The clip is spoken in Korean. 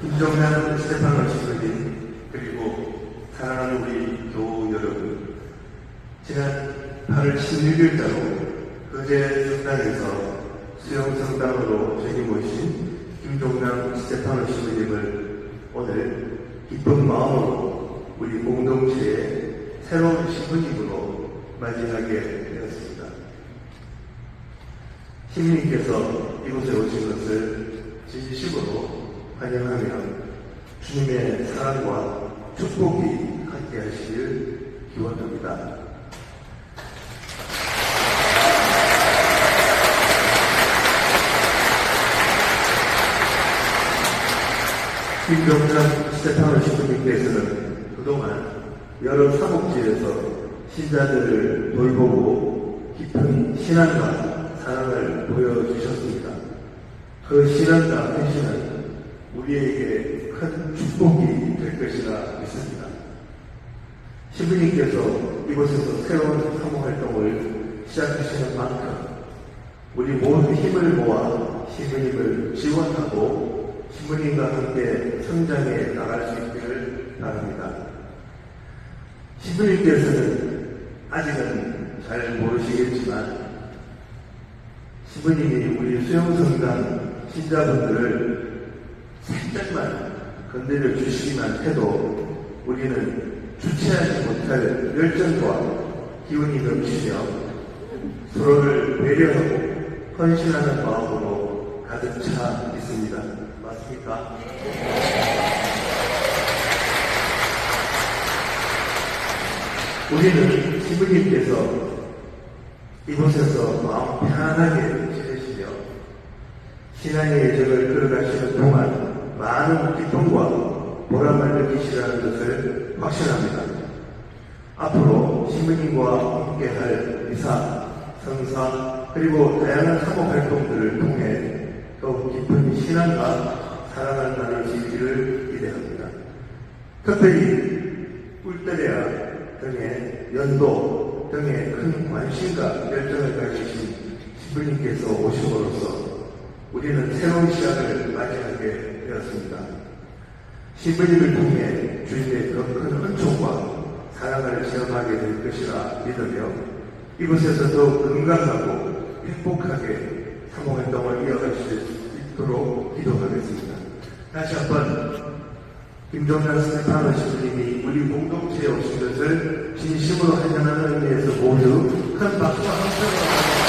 김정남 스테파노 신부님 그리고 사랑하는 우리 교우 여러분 지난 8월 16일자로 거제 성당에서 수영 성당으로 책임오신 김종남 스테파노 신부님을 오늘 기쁜 마음으로 우리 공동체의 새로운 신부님으로 맞이하게 되었습니다. 시민님께서 이곳에 오신 것을 진심으로 환영하며 주님의 사랑과 축복이 함께 하시길 기원합니다. 김병장 스테파노 신부님께서는 그동안 여러 사목지에서 신자들을 돌보고 깊은 신앙과 사랑을 보여주셨습니다. 그 신앙과 헌신은 우리에게 큰 축복이 될 것이라 믿습니다. 신부님께서 이곳에서 새로운 사모활동을 시작하시는 만큼 우리 모두 힘을 모아 신부님을 지원하고 신부님과 함께 성장해 나갈 수 있기를 바랍니다. 신부님께서는 아직은 잘 모르시겠지만 신부님이 우리 수영성당 신자분들을 살짝만 건드려 주시기만 해도 우리는 주체하지 못할 열정과 기운이 넘치며 서로를 배려하고 헌신하는 마음으로 가득 차 있습니다. 맞습니까? 우리는 신부님께서 이곳에서 마음 편안하게 지내시며 신앙의 여정을 걸어가시는 동안 많은 기쁨과 보람을 느끼시라는 것을 확신합니다. 앞으로 신부님과 함께할 미사, 성사, 그리고 다양한 사모 활동들을 통해 더욱 깊은 신앙과 사랑을 나눌 수 있기를 기대합니다. 특별히 꿀때레아 등의 연도 등의 큰 관심과 열정을 가지신 신부님께서 오심으로써 우리는 새로운 맞이하게 되었습니다. 신부님을 통해 주님의 더큰 은총과 사랑을 체험하게 될 것이라 믿으며 이곳에서 더욱 건강하고 행복하게 사모활동을 이어갈 수 있도록 기도하겠습니다. 다시 한번 김종란 스테파노 신부님이 우리 공동체에 오신 것을 진심으로 환영하는 의미에서 모두 큰 박수와 함성을